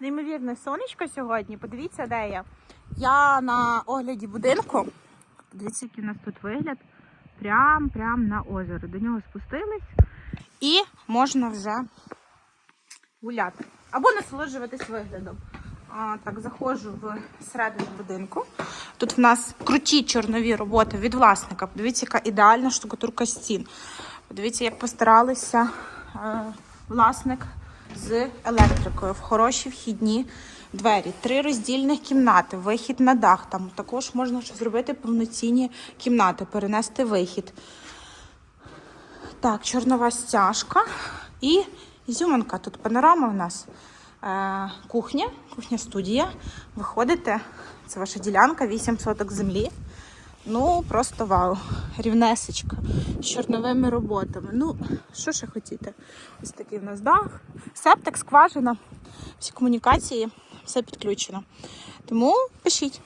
Неймовірне сонечко сьогодні. Подивіться, де я. Я на огляді будинку. Подивіться, який у нас тут вигляд. Прям, прям на озеро. До нього спустились і можна вже гуляти. Або насолоджуватись виглядом. А, так, заходжу в середину будинку. Тут в нас круті чорнові роботи від власника. Подивіться, яка ідеальна штукатурка стін. Подивіться, як постаралися е, власник з електрикою в хороші вхідні двері. Три роздільних кімнати, вихід на дах. Там також можна зробити повноцінні кімнати, перенести вихід. Так, чорнова стяжка і ізюминка. Тут панорама у нас. Е, кухня, кухня-студія. Виходите, це ваша ділянка, 8 соток землі. Ну, просто вау. Рівнесечка з чорновими роботами. Ну, що ще хотіти? Ось такий в нас дах. Септик, скважина, всі комунікації, все підключено. Тому пишіть.